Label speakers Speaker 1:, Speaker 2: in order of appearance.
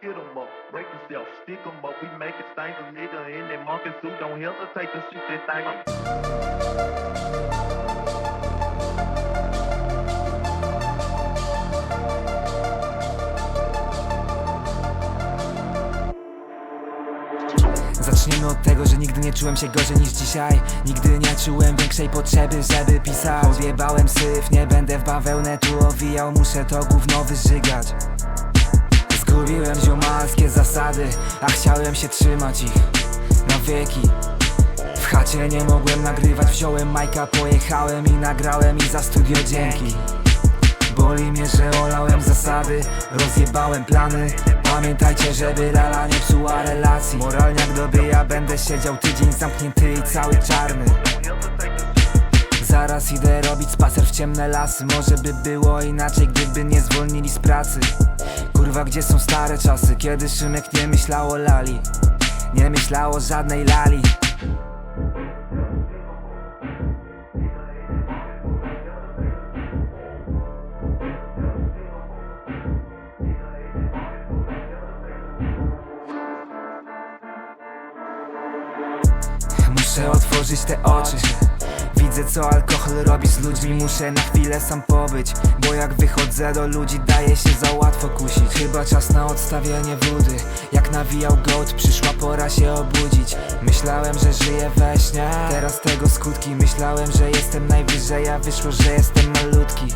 Speaker 1: hit up, break yourself, stick up. We make it nigga in that monkey suit. Don't hesitate to shoot that thing
Speaker 2: od tego, że nigdy nie czułem się gorzej niż dzisiaj Nigdy nie czułem większej potrzeby, żeby pisać Odjebałem syf, nie będę w bawełnę tu owijał Muszę to gówno wyżygać Zgubiłem ziomalskie zasady, a chciałem się trzymać ich na wieki. W chacie nie mogłem nagrywać, wziąłem majka, pojechałem i nagrałem i za studio dzięki. Boli mnie, że olałem zasady, rozjebałem plany. Pamiętajcie, żeby lala nie psuła relacji. Moralniak dobija, będę siedział tydzień zamknięty i cały czarny. Zaraz idę robić spacer w ciemne lasy. Może by było inaczej, gdyby nie zwolnili z pracy Kurwa, gdzie są stare czasy, kiedy Szymek nie myślał o lali? Nie myślał o żadnej lali. Muszę otworzyć te oczy Widzę co alkohol robi z ludźmi. Muszę na chwilę sam pobyć Bo jak wychodzę do ludzi daje się za łatwo kusić. Chyba czas na odstawienie wody. Jak nawijał gołd przyszła pora się obudzić. Myślałem, że żyję we śnie. Teraz tego skutki. Myślałem, że jestem najwyżej A wyszło, że jestem malutki